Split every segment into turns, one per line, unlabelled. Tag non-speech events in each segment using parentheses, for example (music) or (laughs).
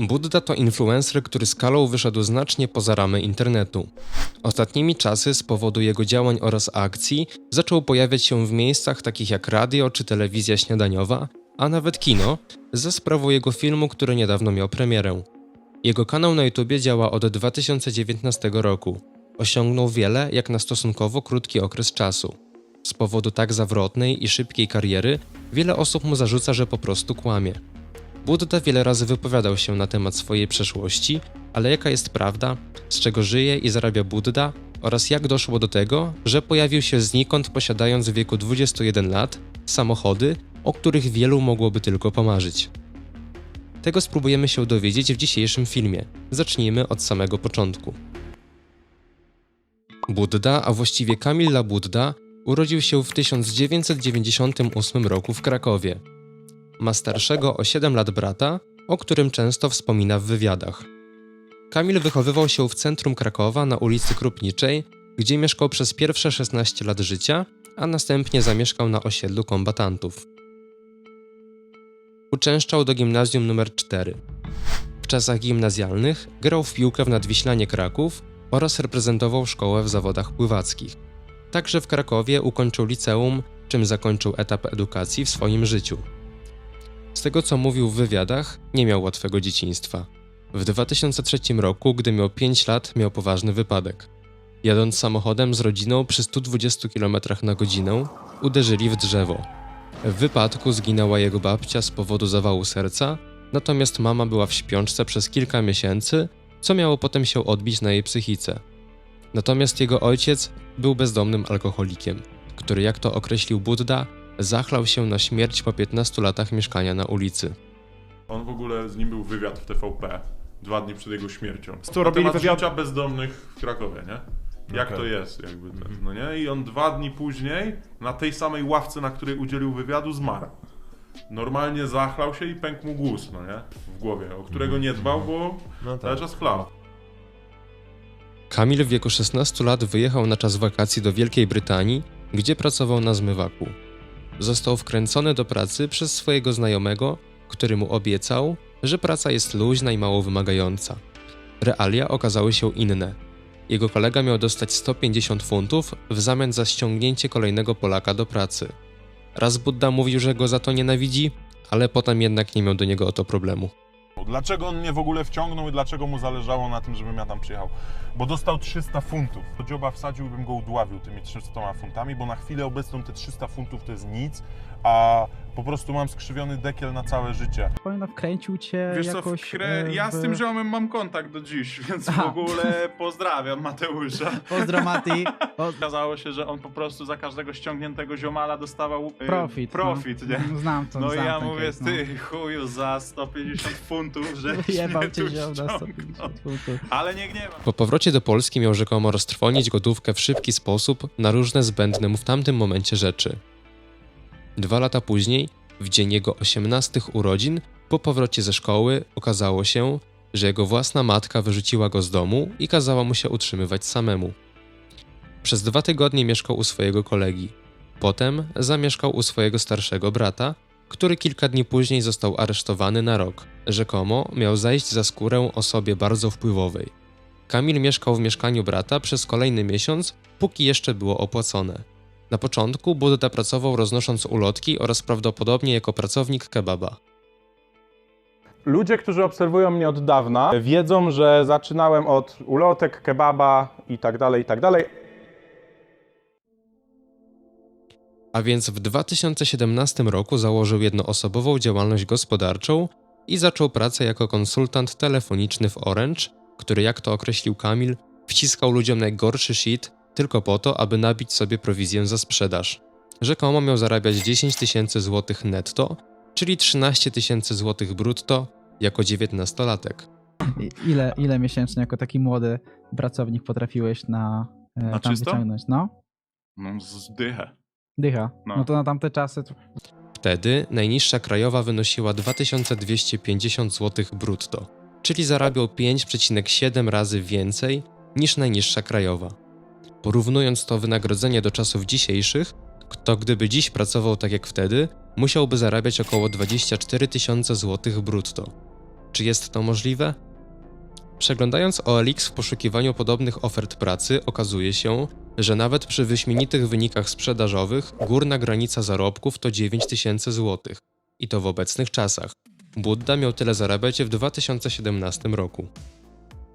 Budda to influencer, który skalą wyszedł znacznie poza ramy internetu. Ostatnimi czasy z powodu jego działań oraz akcji zaczął pojawiać się w miejscach takich jak radio czy telewizja śniadaniowa, a nawet kino, za sprawą jego filmu, który niedawno miał premierę. Jego kanał na YouTubie działa od 2019 roku. Osiągnął wiele jak na stosunkowo krótki okres czasu. Z powodu tak zawrotnej i szybkiej kariery, wiele osób mu zarzuca, że po prostu kłamie. Buddha wiele razy wypowiadał się na temat swojej przeszłości, ale jaka jest prawda, z czego żyje i zarabia Buddha oraz jak doszło do tego, że pojawił się znikąd posiadając w wieku 21 lat samochody, o których wielu mogłoby tylko pomarzyć. Tego spróbujemy się dowiedzieć w dzisiejszym filmie. Zacznijmy od samego początku. Buddha, a właściwie Kamil Labuddha, urodził się w 1998 roku w Krakowie. Ma starszego o 7 lat brata, o którym często wspomina w wywiadach. Kamil wychowywał się w centrum Krakowa na ulicy Krupniczej, gdzie mieszkał przez pierwsze 16 lat życia, a następnie zamieszkał na osiedlu kombatantów. Uczęszczał do gimnazjum nr 4. W czasach gimnazjalnych grał w piłkę w Nadwiślanie Kraków oraz reprezentował szkołę w zawodach pływackich. Także w Krakowie ukończył liceum, czym zakończył etap edukacji w swoim życiu. Z tego co mówił w wywiadach, nie miał łatwego dzieciństwa. W 2003 roku, gdy miał 5 lat, miał poważny wypadek. Jadąc samochodem z rodziną przy 120 km na godzinę, uderzyli w drzewo. W wypadku zginęła jego babcia z powodu zawału serca, natomiast mama była w śpiączce przez kilka miesięcy, co miało potem się odbić na jej psychice. Natomiast jego ojciec był bezdomnym alkoholikiem, który, jak to określił Buddha, zachlał się na śmierć po 15 latach mieszkania na ulicy.
On w ogóle, z nim był wywiad w TVP dwa dni przed jego śmiercią.
Co,
Na
robili
temat
wywiad?
życia bezdomnych w Krakowie, nie? Jak
Okej.
to jest, jakby ten,
Mhm.
no nie? I on dwa dni później na tej samej ławce, na której udzielił wywiadu, zmarł. Normalnie zachlał się i pękł mu głos, no nie? W głowie, o którego nie dbał, bo
No
cały czas chlał.
Kamil w wieku 16 lat wyjechał na czas wakacji do Wielkiej Brytanii, gdzie pracował na zmywaku. Został wkręcony do pracy przez swojego znajomego, który mu obiecał, że praca jest luźna i mało wymagająca. Realia okazały się inne. Jego kolega miał dostać 150 funtów w zamian za ściągnięcie kolejnego Polaka do pracy. Raz Buddha mówił, że go za to nienawidzi, ale potem jednak nie miał do niego o to problemu.
Dlaczego on mnie w ogóle wciągnął i dlaczego mu zależało na tym, żebym ja tam przyjechał? Bo dostał 300 funtów. Do dzioba wsadziłbym go udławił tymi 300 funtami, bo na chwilę obecną te 300 funtów to jest nic, a po prostu mam skrzywiony dekiel na całe życie.
Powiem, no wkręcił cię
Wiesz co,
jakoś...
w krę...
e,
ja z
w-
tym ziomem mam kontakt do dziś, więc
Aha.
w ogóle pozdrawiam Mateusza. (laughs)
Pozdro Mati.
Okazało się, że on po prostu za każdego ściągniętego ziomala dostawał e,
Profit.
profit,
no.
nie?
Znam to,
No i
znam
ja
ten
mówię,
case,
ty chuju za 150 funtów, że (laughs) mnie
cię ziom
ściągnął.
150 funtów.
Ale nie gniewam.
Po powrocie do Polski miał rzekomo roztrwonić gotówkę w szybki sposób na różne zbędne mu w tamtym momencie rzeczy. Dwa lata później, w dzień jego 18 urodzin, po powrocie ze szkoły okazało się, że jego własna matka wyrzuciła go z domu i kazała mu się utrzymywać samemu. Przez dwa tygodnie mieszkał u swojego kolegi. Potem zamieszkał u swojego starszego brata, który kilka dni później został aresztowany na rok. Rzekomo miał zajść za skórę osobie bardzo wpływowej. Kamil mieszkał w mieszkaniu brata przez kolejny miesiąc, póki jeszcze było opłacone. Na początku Buddha pracował roznosząc ulotki oraz prawdopodobnie jako pracownik kebaba.
Ludzie, którzy obserwują mnie od dawna, wiedzą, że zaczynałem od ulotek, kebaba i tak dalej, i tak dalej.
A więc w 2017 roku założył jednoosobową działalność gospodarczą i zaczął pracę jako konsultant telefoniczny w Orange, który, jak to określił Kamil, wciskał ludziom najgorszy shit tylko po to, aby nabić sobie prowizję za sprzedaż. Rzekomo miał zarabiać 10 tysięcy złotych netto, czyli 13 tysięcy złotych brutto, jako 19-latek.
I- Ile, ile miesięcznie jako taki młody pracownik potrafiłeś na, e,
Na
tam
czysto?
wyciągnąć? No,
No zdychę.
dycha. No.
No.
to na tamte czasy to
Wtedy najniższa krajowa wynosiła 2250 zł brutto, czyli zarabiał 5,7 razy więcej niż najniższa krajowa. Porównując to wynagrodzenie do czasów dzisiejszych, kto gdyby dziś pracował tak jak wtedy, musiałby zarabiać około 24 tysiące złotych brutto. Czy jest to możliwe? Przeglądając OLX w poszukiwaniu podobnych ofert pracy, okazuje się, że nawet przy wyśmienitych wynikach sprzedażowych górna granica zarobków to 9000 zł. I to w obecnych czasach. Budda miał tyle zarabiać w 2017 roku.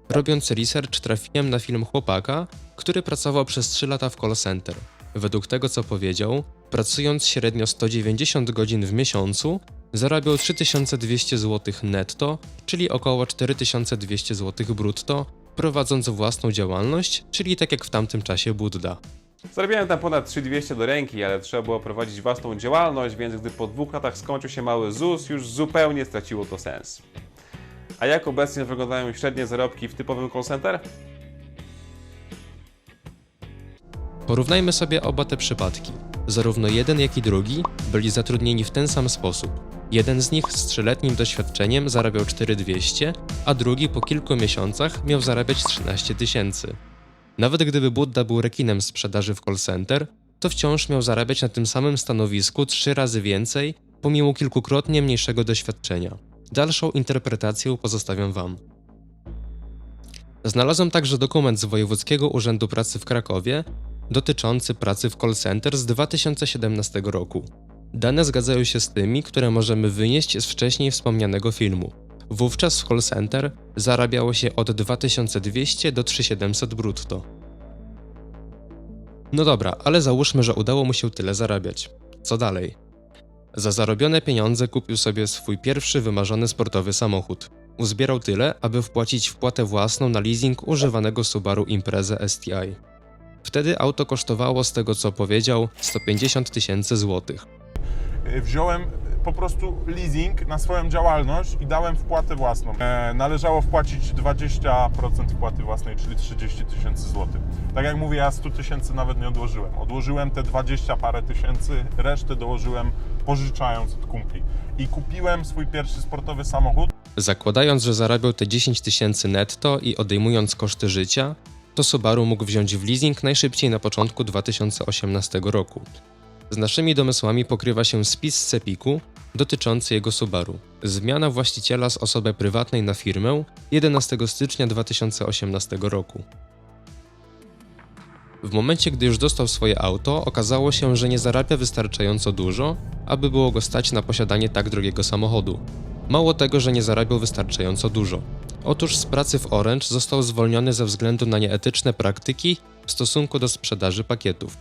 Robiąc research trafiłem na film chłopaka, który pracował przez 3 lata w call center. Według tego co powiedział, pracując średnio 190 godzin w miesiącu, zarabiał 3200 zł netto, czyli około 4200 zł brutto, prowadząc własną działalność, czyli tak jak w tamtym czasie Budda.
Zarabiałem tam ponad 3200 do ręki, ale trzeba było prowadzić własną działalność, więc gdy po dwóch latach skończył się mały ZUS, już zupełnie straciło to sens. A jak obecnie wyglądają średnie zarobki w typowym call center?
Porównajmy sobie oba te przypadki. Zarówno jeden, jak i drugi byli zatrudnieni w ten sam sposób. Jeden z nich z trzyletnim doświadczeniem zarabiał 4200, a drugi po kilku miesiącach miał zarabiać 13 tysięcy. Nawet gdyby Budda był rekinem sprzedaży w call center, to wciąż miał zarabiać na tym samym stanowisku trzy razy więcej, pomimo kilkukrotnie mniejszego doświadczenia. Dalszą interpretację pozostawiam Wam. Znalazłem także dokument z Wojewódzkiego Urzędu Pracy w Krakowie dotyczący pracy w call center z 2017 roku. Dane zgadzają się z tymi, które możemy wynieść z wcześniej wspomnianego filmu. Wówczas w call center zarabiało się od 2200 do 3700 brutto. No dobra, ale załóżmy, że udało mu się tyle zarabiać. Co dalej? Za zarobione pieniądze kupił sobie swój pierwszy wymarzony sportowy samochód. Uzbierał tyle, aby wpłacić wpłatę własną na leasing używanego Subaru Impreza STI. Wtedy auto kosztowało, z tego co powiedział, 150 tysięcy złotych.
Wziąłem po prostu leasing na swoją działalność i dałem wpłatę własną. E, należało wpłacić 20% wpłaty własnej, czyli 30 tysięcy złotych. Tak jak mówię, ja 100 tysięcy nawet nie odłożyłem. Odłożyłem te 20 parę tysięcy, resztę dołożyłem pożyczając od kumpli. I kupiłem swój pierwszy sportowy samochód.
Zakładając, że zarabiał te 10 tysięcy netto i odejmując koszty życia, to Subaru mógł wziąć w leasing najszybciej na początku 2018 roku. Z naszymi domysłami pokrywa się spis Cepiku dotyczący jego Subaru. Zmiana właściciela z osoby prywatnej na firmę 11 stycznia 2018 roku. W momencie, gdy już dostał swoje auto, okazało się, że nie zarabia wystarczająco dużo, aby było go stać na posiadanie tak drogiego samochodu. Mało tego, że nie zarabiał wystarczająco dużo. Otóż z pracy w Orange został zwolniony ze względu na nieetyczne praktyki w stosunku do sprzedaży pakietów.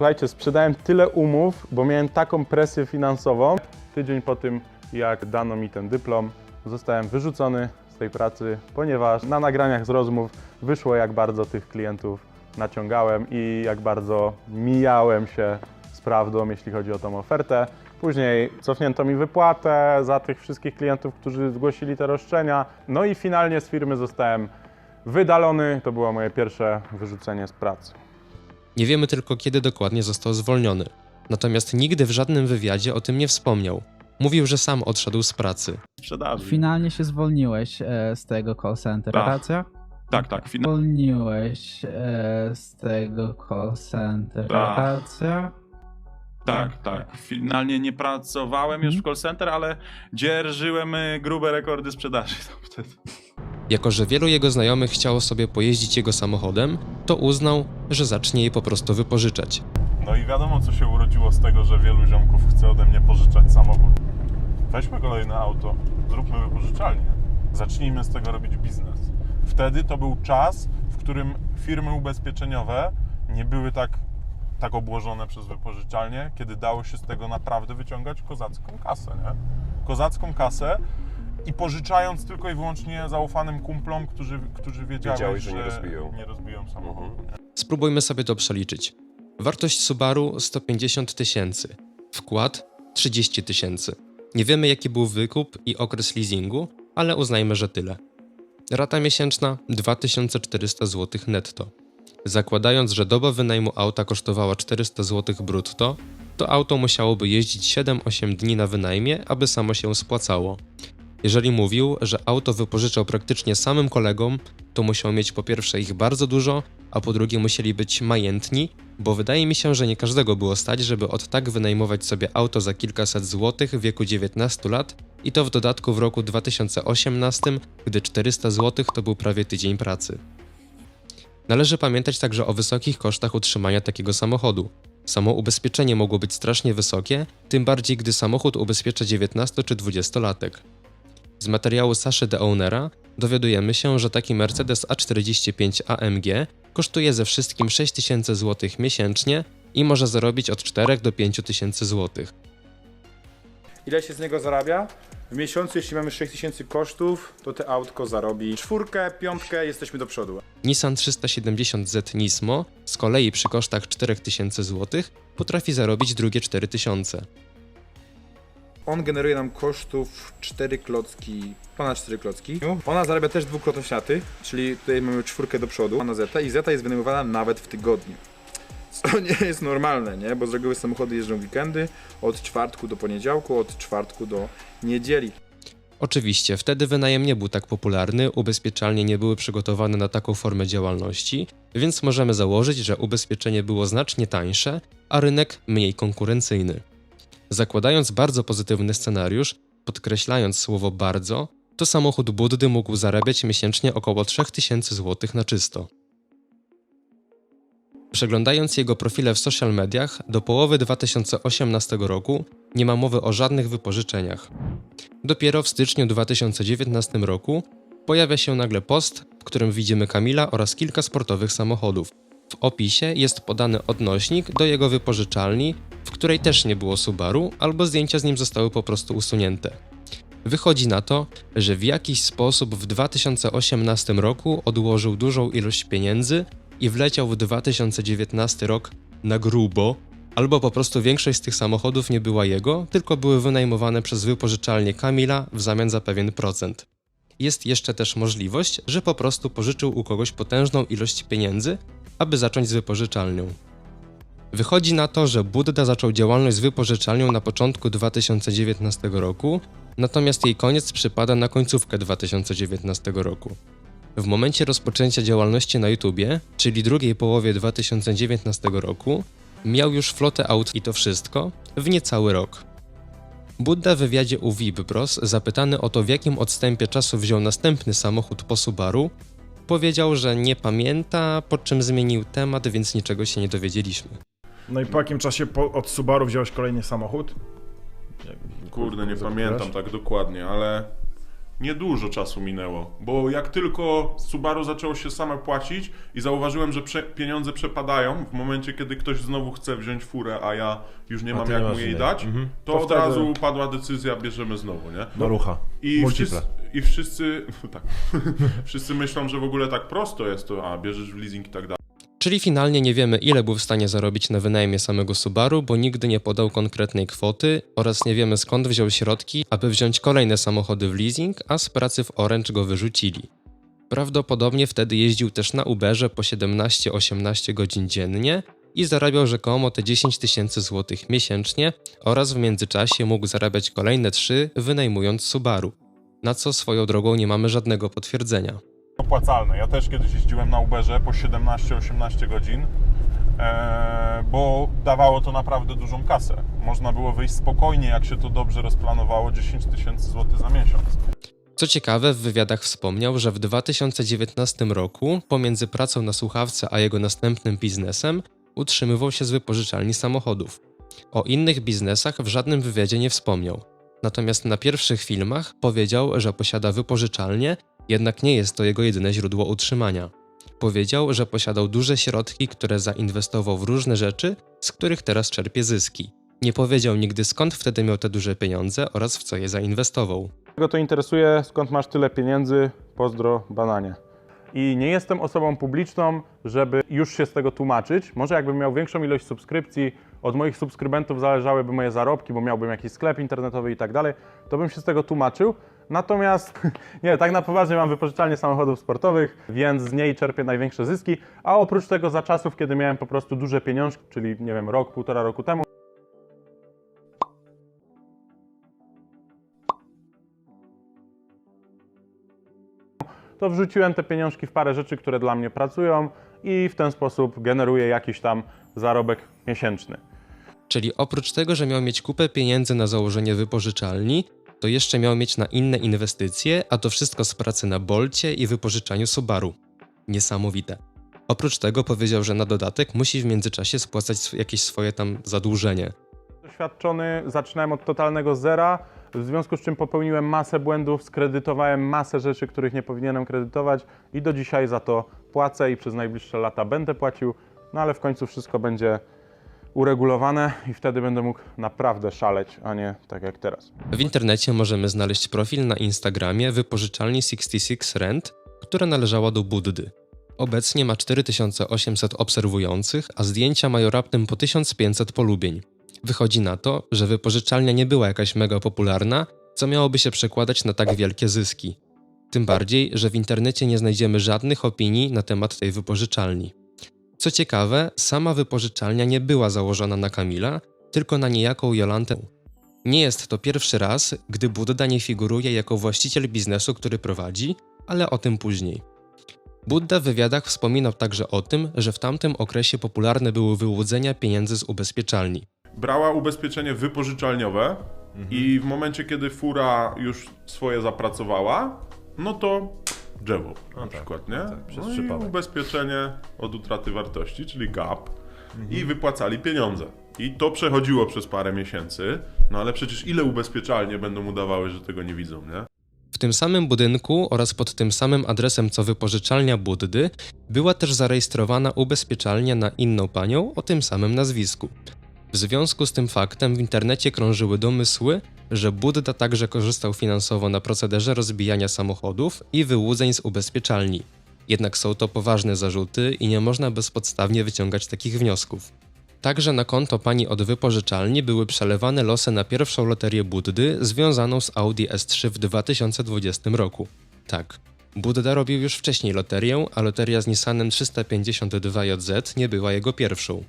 Słuchajcie, sprzedałem tyle umów, bo miałem taką presję finansową. Tydzień po tym, jak dano mi ten dyplom, zostałem wyrzucony z tej pracy, ponieważ na nagraniach z rozmów wyszło, jak bardzo tych klientów naciągałem i jak bardzo mijałem się z prawdą, jeśli chodzi o tą ofertę. Później cofnięto mi wypłatę za tych wszystkich klientów, którzy zgłosili te roszczenia. No i finalnie z firmy zostałem wydalony. To było moje pierwsze wyrzucenie z pracy.
Nie wiemy tylko kiedy dokładnie został zwolniony. Natomiast nigdy w żadnym wywiadzie o tym nie wspomniał. Mówił, że sam odszedł z pracy.
Sprzedaży.
Finalnie się zwolniłeś e, z tego call center,
Tak.
racja?
tak, tak. Fina...
Zwolniłeś e, z tego call center,
Tak.
racja?
Tak, tak. Finalnie nie pracowałem już w call center, ale dzierżyłem y, grube rekordy sprzedaży (laughs) tam wtedy.
Jako, że wielu jego znajomych chciało sobie pojeździć jego samochodem, to uznał, że zacznie je po prostu wypożyczać.
No i wiadomo, co się urodziło z tego, że wielu ziomków chce ode mnie pożyczać samochód. Weźmy kolejne auto, zróbmy wypożyczalnię. Zacznijmy z tego robić biznes. Wtedy to był czas, w którym firmy ubezpieczeniowe nie były tak, tak obłożone przez wypożyczalnie, kiedy dało się z tego naprawdę wyciągać kozacką kasę, nie? Kozacką kasę i pożyczając tylko i wyłącznie zaufanym kumplom, którzy, którzy wiedziałeś,
Wiedziałeś, że nie rozbiją.
nie rozbiją samochodu. nie?
Spróbujmy sobie to przeliczyć. Wartość Subaru 150 tysięcy, wkład 30 tysięcy. Nie wiemy jaki był wykup i okres leasingu, ale uznajmy, że tyle. Rata miesięczna 2400 zł netto. Zakładając, że doba wynajmu auta kosztowała 400 zł brutto, to auto musiałoby jeździć 7-8 dni na wynajmie, aby samo się spłacało. Jeżeli mówił, że auto wypożyczał praktycznie samym kolegom, to musiał mieć po pierwsze ich bardzo dużo, a po drugie musieli być majętni, bo wydaje mi się, że nie każdego było stać, żeby od tak wynajmować sobie auto za kilkaset złotych w wieku 19 lat i to w dodatku w roku 2018, gdy 400 złotych to był prawie tydzień pracy. Należy pamiętać także o wysokich kosztach utrzymania takiego samochodu. Samo ubezpieczenie mogło być strasznie wysokie, tym bardziej gdy samochód ubezpiecza 19 czy 20-latek. Z materiału Saszy de Ownera dowiadujemy się, że taki Mercedes A45 AMG kosztuje ze wszystkim 6000 zł miesięcznie i może zarobić od 4 do 5000 zł.
Ile się z niego zarabia? W miesiącu, jeśli mamy 6000 kosztów, to te autko zarobi czwórkę, piątkę, jesteśmy do przodu.
Nissan 370Z Nismo z kolei przy kosztach 4000 zł potrafi zarobić drugie 4000.
On generuje nam kosztów 4 klocki, ponad 4 klocki. Ona zarabia też dwukrotnośniaty, czyli tutaj mamy czwórkę do przodu na Z i Z jest wynajmowana nawet w tygodniu. Co (laughs) nie jest normalne, nie? Bo z reguły samochody jeżdżą weekendy od czwartku do poniedziałku, od czwartku do niedzieli.
Oczywiście, wtedy wynajem nie był tak popularny, ubezpieczalnie nie były przygotowane na taką formę działalności, więc możemy założyć, że ubezpieczenie było znacznie tańsze, a rynek mniej konkurencyjny. Zakładając bardzo pozytywny scenariusz, podkreślając słowo bardzo, to samochód Buddy mógł zarabiać miesięcznie około 3000 zł na czysto. Przeglądając jego profile w social mediach, do połowy 2018 roku nie ma mowy o żadnych wypożyczeniach. Dopiero w styczniu 2019 roku pojawia się nagle post, w którym widzimy Kamila oraz kilka sportowych samochodów. W opisie jest podany odnośnik do jego wypożyczalni, w której też nie było Subaru, albo zdjęcia z nim zostały po prostu usunięte. Wychodzi na to, że w jakiś sposób w 2018 roku odłożył dużą ilość pieniędzy i wleciał w 2019 rok na grubo, albo po prostu większość z tych samochodów nie była jego, tylko były wynajmowane przez wypożyczalnię Kamila w zamian za pewien procent. Jest jeszcze też możliwość, że po prostu pożyczył u kogoś potężną ilość pieniędzy, aby zacząć z wypożyczalnią. Wychodzi na to, że Budda zaczął działalność z wypożyczalnią na początku 2019 roku, natomiast jej koniec przypada na końcówkę 2019 roku. W momencie rozpoczęcia działalności na YouTubie, czyli drugiej połowie 2019 roku, miał już flotę aut i to wszystko w niecały rok. Budda w wywiadzie u VIP Bros, zapytany o to w jakim odstępie czasu wziął następny samochód po Subaru, powiedział, że nie pamięta, po czym zmienił temat, więc niczego się nie dowiedzieliśmy.
No i po jakim czasie po, od Subaru wziąłeś kolejny samochód?
Kurde, nie pamiętam tak dokładnie, ale niedużo czasu minęło. Bo jak tylko Subaru zaczęło się same płacić i zauważyłem, że prze pieniądze przepadają w momencie, kiedy ktoś znowu chce wziąć furę, a ja już nie mam jak
nie
mu jej
innej.
dać,
Mhm.
to,
To
od
wtedy-
razu padła decyzja, bierzemy znowu, nie?
Do rucha.
I wszyscy, I wszyscy, (laughs) tak, (laughs) wszyscy myślą, że w ogóle tak prosto jest to, a bierzesz w leasing i tak dalej.
Czyli finalnie nie wiemy, ile był w stanie zarobić na wynajmie samego Subaru, bo nigdy nie podał konkretnej kwoty oraz nie wiemy skąd wziął środki, aby wziąć kolejne samochody w leasing, a z pracy w Orange go wyrzucili. Prawdopodobnie wtedy jeździł też na Uberze po 17-18 godzin dziennie i zarabiał rzekomo te 10 tysięcy złotych miesięcznie oraz w międzyczasie mógł zarabiać kolejne 3 wynajmując Subaru, na co swoją drogą nie mamy żadnego potwierdzenia.
Opłacalne. Ja też kiedyś jeździłem na Uberze po 17-18 godzin, e, bo dawało to naprawdę dużą kasę. Można było wyjść spokojnie, jak się to dobrze rozplanowało, 10 tysięcy złotych za miesiąc.
Co ciekawe, w wywiadach wspomniał, że w 2019 roku pomiędzy pracą na słuchawce a jego następnym biznesem utrzymywał się z wypożyczalni samochodów. O innych biznesach w żadnym wywiadzie nie wspomniał. Natomiast na pierwszych filmach powiedział, że posiada wypożyczalnię, jednak nie jest to jego jedyne źródło utrzymania. Powiedział, że posiadał duże środki, które zainwestował w różne rzeczy, z których teraz czerpie zyski. Nie powiedział nigdy skąd wtedy miał te duże pieniądze oraz w co je zainwestował.
Kogo to interesuje, skąd masz tyle pieniędzy? Pozdro, bananie. I nie jestem osobą publiczną, żeby już się z tego tłumaczyć. Może jakbym miał większą ilość subskrypcji, od moich subskrybentów zależałyby moje zarobki, bo miałbym jakiś sklep internetowy i tak dalej, to bym się z tego tłumaczył. Natomiast (laughs) nie, tak na poważnie mam wypożyczalnię samochodów sportowych, więc z niej czerpię największe zyski. A oprócz tego za czasów, kiedy miałem po prostu duże pieniążki, czyli nie wiem, rok, półtora roku temu, to wrzuciłem te pieniążki w parę rzeczy, które dla mnie pracują i w ten sposób generuję jakiś tam zarobek miesięczny.
Czyli oprócz tego, że miał mieć kupę pieniędzy na założenie wypożyczalni, to jeszcze miał mieć na inne inwestycje, a to wszystko z pracy na Bolcie i wypożyczaniu Subaru. Niesamowite. Oprócz tego powiedział, że na dodatek musi w międzyczasie spłacać jakieś swoje tam zadłużenie.
Doświadczony, zaczynałem od totalnego zera, w związku z czym popełniłem masę błędów, skredytowałem masę rzeczy, których nie powinienem kredytować i do dzisiaj za to płacę i przez najbliższe lata będę płacił, no ale w końcu wszystko będzie uregulowane i wtedy będę mógł naprawdę szaleć, a nie tak jak teraz.
W internecie możemy znaleźć profil na Instagramie wypożyczalni 66 Rent, która należała do Buddy. Obecnie ma 4800 obserwujących, a zdjęcia mają raptem po 1500 polubień. Wychodzi na to, że wypożyczalnia nie była jakaś mega popularna, co miałoby się przekładać na tak wielkie zyski. Tym bardziej, że w internecie nie znajdziemy żadnych opinii na temat tej wypożyczalni. Co ciekawe, sama wypożyczalnia nie była założona na Kamila, tylko na niejaką Jolantę. Nie jest to pierwszy raz, gdy Budda nie figuruje jako właściciel biznesu, który prowadzi, ale o tym później. Budda w wywiadach wspominał także o tym, że w tamtym okresie popularne były wyłudzenia pieniędzy z ubezpieczalni.
Brała ubezpieczenie wypożyczalniowe i w momencie, kiedy fura już swoje zapracowała, no to drzewo na przykład, nie?
przez
no i
przypadek.
ubezpieczenie od utraty wartości, czyli GAP i wypłacali pieniądze. I to przechodziło przez parę miesięcy, no ale przecież ile ubezpieczalnie będą udawały, że tego nie widzą, nie?
W tym samym budynku oraz pod tym samym adresem co wypożyczalnia Buddy była też zarejestrowana ubezpieczalnia na inną panią o tym samym nazwisku. W związku z tym faktem w internecie krążyły domysły, że Budda także korzystał finansowo na procederze rozbijania samochodów i wyłudzeń z ubezpieczalni. Jednak są to poważne zarzuty i nie można bezpodstawnie wyciągać takich wniosków. Także na konto pani od wypożyczalni były przelewane losy na pierwszą loterię Buddy związaną z Audi S3 w 2020 roku. Tak, Budda robił już wcześniej loterię, a loteria z Nissanem 352JZ nie była jego pierwszą.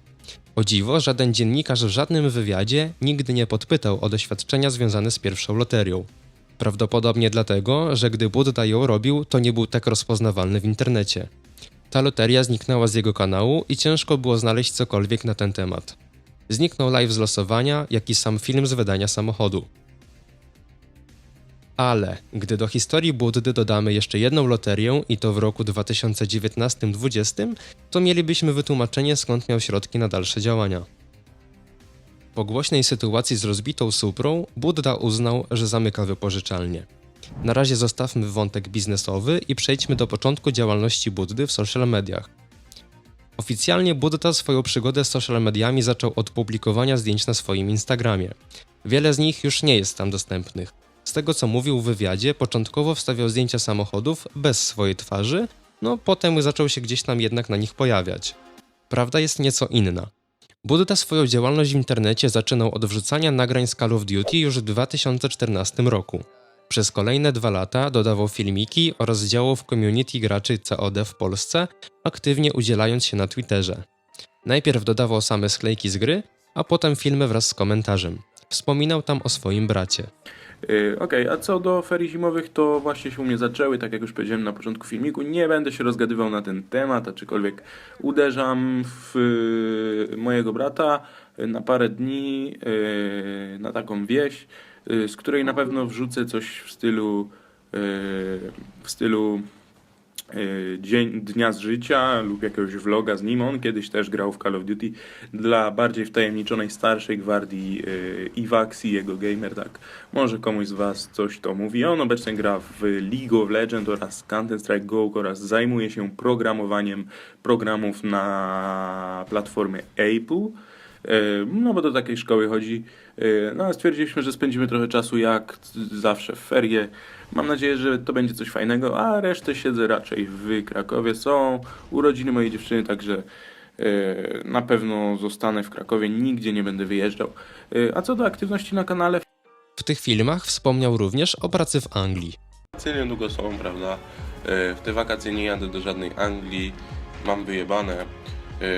O dziwo, żaden dziennikarz w żadnym wywiadzie nigdy nie podpytał o doświadczenia związane z pierwszą loterią. Prawdopodobnie dlatego, że gdy Budda ją robił, to nie był tak rozpoznawalny w internecie. Ta loteria zniknęła z jego kanału i ciężko było znaleźć cokolwiek na ten temat. Zniknął live z losowania, jak i sam film z wydania samochodu. Ale gdy do historii Buddy dodamy jeszcze jedną loterię i to w roku 2019-2020, to mielibyśmy wytłumaczenie skąd miał środki na dalsze działania. Po głośnej sytuacji z rozbitą Suprą, Budda uznał, że zamyka wypożyczalnię. Na razie zostawmy wątek biznesowy i przejdźmy do początku działalności Buddy w social mediach. Oficjalnie Budda swoją przygodę z social mediami zaczął od publikowania zdjęć na swoim Instagramie. Wiele z nich już nie jest tam dostępnych. Z tego co mówił w wywiadzie, początkowo wstawiał zdjęcia samochodów bez swojej twarzy, no potem zaczął się gdzieś tam jednak na nich pojawiać. Prawda jest nieco inna. Budda swoją działalność w internecie zaczynał od wrzucania nagrań z Call of Duty już w 2014 roku. Przez kolejne dwa lata dodawał filmiki oraz działał w community graczy COD w Polsce, aktywnie udzielając się na Twitterze. Najpierw dodawał same sklejki z gry, a potem filmy wraz z komentarzem. Wspominał tam o swoim bracie.
Yy, Okej, a co do ferii zimowych, to właśnie się u mnie zaczęły, tak jak już powiedziałem na początku filmiku. Nie będę się rozgadywał na ten temat, aczkolwiek uderzam w yy, mojego brata na parę dni yy, na taką wieś, z której na pewno wrzucę coś w stylu w stylu dzień, dnia z życia lub jakiegoś vloga z nim. On kiedyś też grał w Call of Duty dla bardziej wtajemniczonej starszej gwardii yy, Iwax i jego gamer, tak. Może komuś z Was coś to mówi. On obecnie gra w League of Legends oraz Counter-Strike Go oraz zajmuje się programowaniem programów na platformie Apple. E, No bo do takiej szkoły chodzi. No a stwierdziliśmy, że spędzimy trochę czasu jak zawsze w ferie. Mam nadzieję, że to będzie coś fajnego, a resztę siedzę raczej w Krakowie. Są urodziny mojej dziewczyny, także e, na pewno zostanę w Krakowie, nigdzie nie będę wyjeżdżał. E, A co do aktywności na kanale,
W tych filmach wspomniał również o pracy w Anglii.
Wakacje niedługo są, prawda? E, W te wakacje nie jadę do żadnej Anglii, mam wyjebane,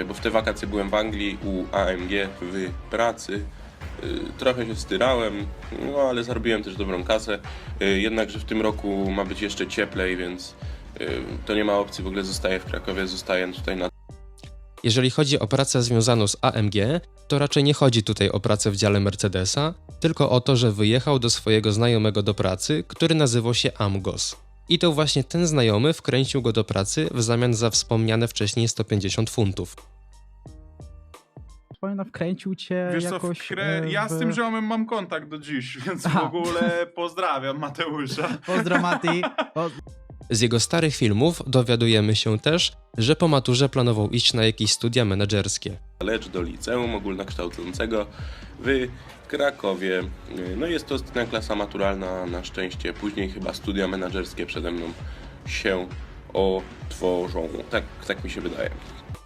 bo w te wakacje byłem w Anglii u AMG w pracy. E, Trochę się styrałem, no ale zarobiłem też dobrą kasę. E, Jednakże w tym roku ma być jeszcze cieplej, więc y, to nie ma opcji, w ogóle zostaję w Krakowie, zostaję tutaj na
Jeżeli chodzi o pracę związaną z AMG, to raczej nie chodzi tutaj o pracę w dziale Mercedesa, tylko o to, że wyjechał do swojego znajomego do pracy, który nazywał się Amgos. I to właśnie ten znajomy wkręcił go do pracy w zamian za wspomniane wcześniej 150 funtów.
Wspomina, wkręcił cię
Wiesz co,
jakoś...
wkrę...
e,
ja z
w-
tym ziomem mam kontakt do dziś, (laughs) więc w
Aha.
ogóle pozdrawiam Mateusza. (laughs)
Pozdro Mati.
Z jego starych filmów dowiadujemy się też, że po maturze planował iść na jakieś studia menedżerskie.
lecz do liceum ogólnokształcącego w Krakowie. No jest to ostatnia klasa maturalna, na szczęście. Później chyba studia menedżerskie przede mną się otworzą. Tak, tak mi się wydaje.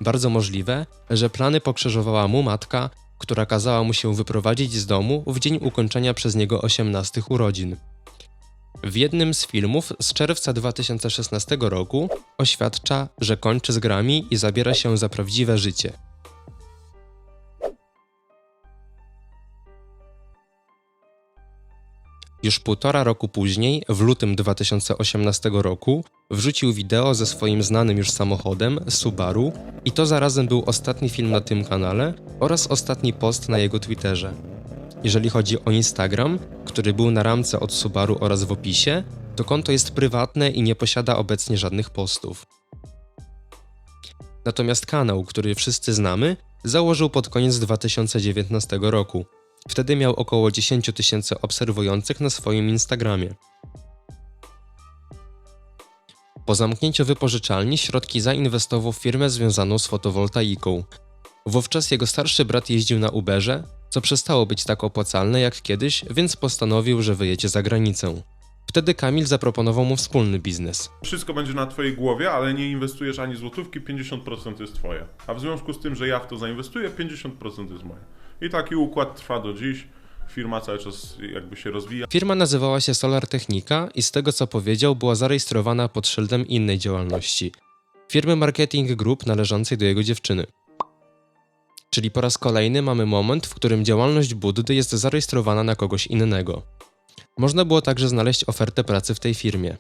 Bardzo możliwe, że plany pokrzyżowała mu matka, która kazała mu się wyprowadzić z domu w dzień ukończenia przez niego 18 urodzin. W jednym z filmów z czerwca 2016 roku oświadcza, że kończy z grami i zabiera się za prawdziwe życie. Już półtora roku później, w lutym 2018 roku, wrzucił wideo ze swoim znanym już samochodem Subaru i to zarazem był ostatni film na tym kanale oraz ostatni post na jego Twitterze. Jeżeli chodzi o Instagram, który był na ramce od Subaru oraz w opisie, to konto jest prywatne i nie posiada obecnie żadnych postów. Natomiast kanał, który wszyscy znamy, założył pod koniec 2019 roku. Wtedy miał około 10 tysięcy obserwujących na swoim Instagramie. Po zamknięciu wypożyczalni środki zainwestował w firmę związaną z fotowoltaiką. Wówczas jego starszy brat jeździł na Uberze, co przestało być tak opłacalne jak kiedyś, więc postanowił, że wyjedzie za granicę. Wtedy Kamil zaproponował mu wspólny biznes.
Wszystko będzie na twojej głowie, ale nie inwestujesz ani złotówki, 50% jest twoje. A w związku z tym, że ja w to zainwestuję, 50% jest moje. I taki układ trwa do dziś. Firma cały czas jakby się rozwija.
Firma nazywała się Solar Technica i z tego co powiedział, była zarejestrowana pod szyldem innej działalności firmy Marketing Group należącej do jego dziewczyny. Czyli po raz kolejny mamy moment, w którym działalność Buddy jest zarejestrowana na kogoś innego. Można było także znaleźć ofertę pracy w tej firmie.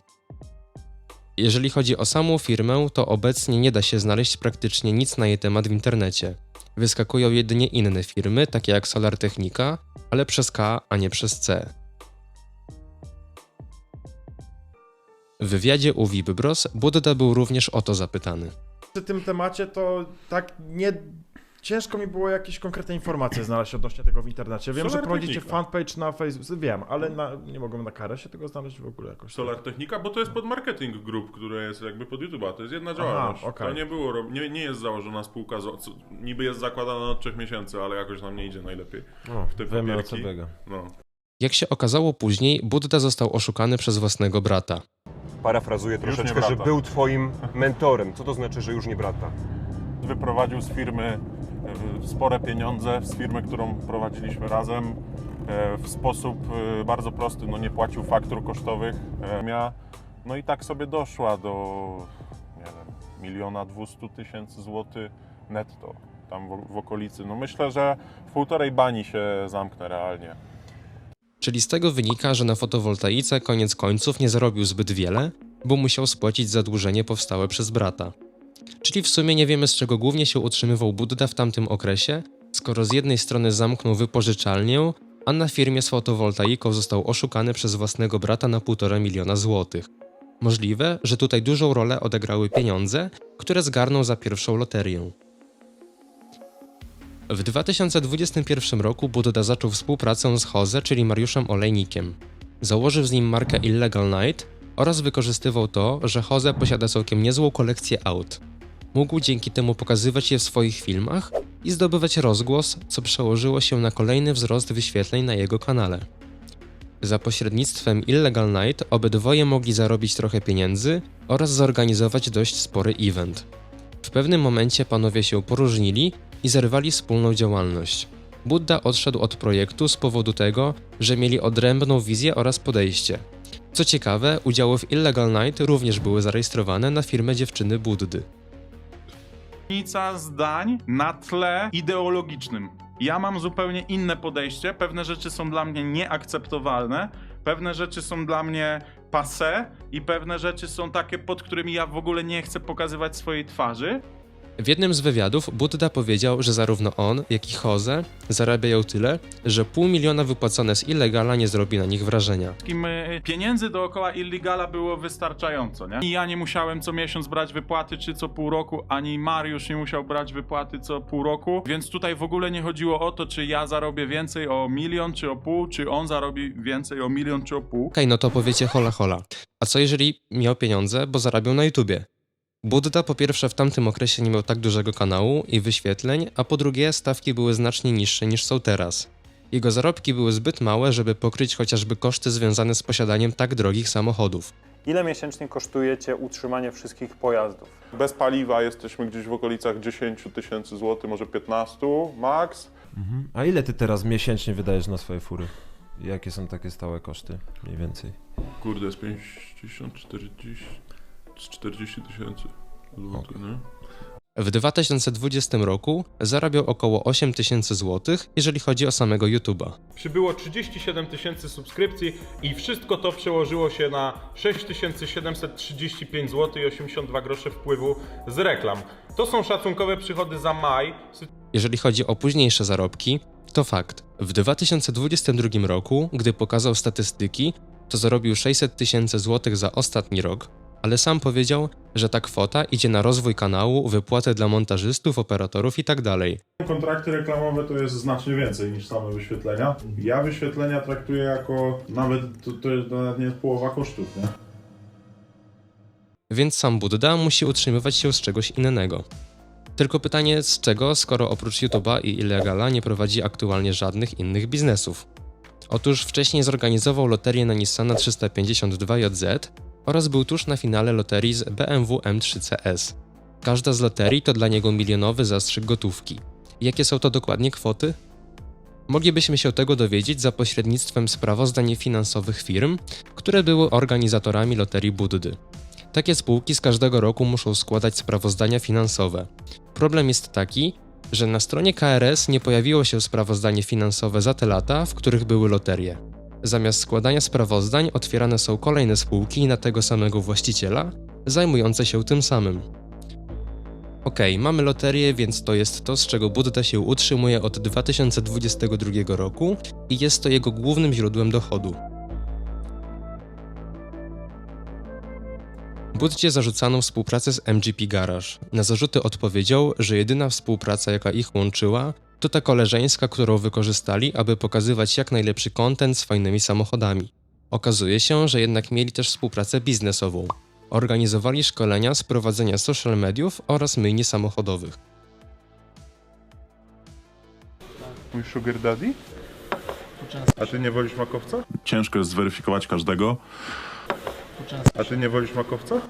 Jeżeli chodzi o samą firmę, to obecnie nie da się znaleźć praktycznie nic na jej temat w internecie. Wyskakują jedynie inne firmy, takie jak Solar Technica, ale przez K, a nie przez C. W wywiadzie u Vibros Budda był również o to zapytany.
W tym temacie to tak nie... Ciężko mi było jakieś konkretne informacje znaleźć odnośnie tego w internecie. Wiem,
Solar
że prowadzicie
Technica.
fanpage na Facebooku, wiem, ale na, nie mogłem na karę się tego znaleźć w ogóle jakoś.
Solar Technika, bo to jest pod marketing group, które jest jakby pod YouTube'a. To jest jedna działalność.
okej.
To nie było, nie, nie jest założona spółka, z, co, niby jest zakładana od 3 miesięcy, ale jakoś nam nie idzie najlepiej.
O,
W te
wiemy
papierki. No.
Jak się okazało później, Budda został oszukany przez własnego brata.
Parafrazuję troszeczkę, że
brata.
był twoim mentorem. Co to znaczy, że już nie brata?
Wyprowadził z firmy spore pieniądze, z firmy, którą prowadziliśmy razem e, w sposób e, bardzo prosty, no nie płacił faktur kosztowych. e, no i tak sobie doszła do, nie wiem, miliona dwustu tysięcy złotych netto, tam w, w okolicy. No myślę, że w półtorej bani się zamknę realnie.
Czyli z tego wynika, że na fotowoltaice koniec końców nie zarobił zbyt wiele, bo musiał spłacić zadłużenie powstałe przez brata. Czyli w sumie nie wiemy z czego głównie się utrzymywał Budda w tamtym okresie, skoro z jednej strony zamknął wypożyczalnię, a na firmie z fotowoltaiką został oszukany przez własnego brata na 1,5 miliona złotych. Możliwe, że tutaj dużą rolę odegrały pieniądze, które zgarnął za pierwszą loterię. W 2021 roku Budda zaczął współpracę z Jose, czyli Mariuszem Olejnikiem. Założył z nim markę Illegal Night oraz wykorzystywał to, że Jose posiada całkiem niezłą kolekcję aut. Mógł dzięki temu pokazywać je w swoich filmach i zdobywać rozgłos, co przełożyło się na kolejny wzrost wyświetleń na jego kanale. Za pośrednictwem Illegal Night obydwoje mogli zarobić trochę pieniędzy oraz zorganizować dość spory event. W pewnym momencie panowie się poróżnili i zerwali wspólną działalność. Budda odszedł od projektu z powodu tego, że mieli odrębną wizję oraz podejście. Co ciekawe, udziały w Illegal Night również były zarejestrowane na firmę dziewczyny Buddy.
Różnica zdań na tle ideologicznym. Ja mam zupełnie inne podejście. Pewne rzeczy są dla mnie nieakceptowalne, pewne rzeczy są dla mnie passe i pewne rzeczy są takie, pod którymi ja w ogóle nie chcę pokazywać swojej twarzy.
W jednym z wywiadów Budda powiedział, że zarówno on, jak i Jose zarabiają tyle, że pół miliona wypłacone z illegala nie zrobi na nich wrażenia.
Wszystkim y, pieniędzy dookoła illegala było wystarczająco, nie? I ja nie musiałem co miesiąc brać wypłaty czy co pół roku, ani Mariusz nie musiał brać wypłaty co pół roku, więc tutaj w ogóle nie chodziło o to, czy ja zarobię więcej o milion czy o pół, czy on zarobi więcej o milion czy o pół.
Okej, no to powiecie hola hola. A co jeżeli miał pieniądze, bo zarabiał na YouTubie? Budda po pierwsze w tamtym okresie nie miał tak dużego kanału i wyświetleń, a po drugie stawki były znacznie niższe niż są teraz. Jego zarobki były zbyt małe, żeby pokryć chociażby koszty związane z posiadaniem tak drogich samochodów.
Ile miesięcznie kosztuje Cię utrzymanie wszystkich pojazdów?
Bez paliwa jesteśmy gdzieś w okolicach 10 tysięcy złotych, może 15 max.
A ile ty teraz miesięcznie wydajesz na swoje fury? Jakie są takie stałe koszty? Mniej więcej.
Kurde, z 50, 40, z 40 tysięcy złotych, nie?
W 2020 roku zarabiał około 8 tysięcy złotych, jeżeli chodzi o samego YouTube'a.
Przybyło 37 tysięcy subskrypcji i wszystko to przełożyło się na 6735 zł i 82 grosze wpływu z reklam. To są szacunkowe przychody za maj.
Jeżeli chodzi o późniejsze zarobki, to fakt. W 2022 roku, gdy pokazał statystyki, to zarobił 600 tysięcy złotych za ostatni rok, ale sam powiedział, że ta kwota idzie na rozwój kanału, wypłaty dla montażystów, operatorów tak itd.
Kontrakty reklamowe to jest znacznie więcej niż same wyświetlenia. Ja wyświetlenia traktuję jako nawet, to, to jest nawet nie połowa kosztów, nie?
Więc sam Budda musi utrzymywać się z czegoś innego. Tylko pytanie z czego, skoro oprócz YouTube'a i Illegala nie prowadzi aktualnie żadnych innych biznesów? Otóż wcześniej zorganizował loterię na Nissana 352JZ oraz był tuż na finale loterii z BMW M3CS. Każda z loterii to dla niego milionowy zastrzyk gotówki. Jakie są to dokładnie kwoty? Moglibyśmy się tego dowiedzieć za pośrednictwem sprawozdań finansowych firm, które były organizatorami loterii Buddy. Takie spółki z każdego roku muszą składać sprawozdania finansowe. Problem jest taki, że na stronie KRS nie pojawiło się sprawozdanie finansowe za te lata, w których były loterie. Zamiast składania sprawozdań otwierane są kolejne spółki na tego samego właściciela, zajmujące się tym samym. Okej, mamy loterię, więc to jest to, z czego Budda się utrzymuje od 2022 roku i jest to jego głównym źródłem dochodu. Buddzie zarzucano współpracę z MGP Garage. Na zarzuty odpowiedział, że jedyna współpraca, jaka ich łączyła, to ta koleżeńska, którą wykorzystali, aby pokazywać jak najlepszy content z fajnymi samochodami. Okazuje się, że jednak mieli też współpracę biznesową. Organizowali szkolenia z prowadzenia social mediów oraz myjni samochodowych.
Mój sugar daddy? A ty nie wolisz makowca?
Ciężko jest zweryfikować każdego.
A ty nie wolisz makowca?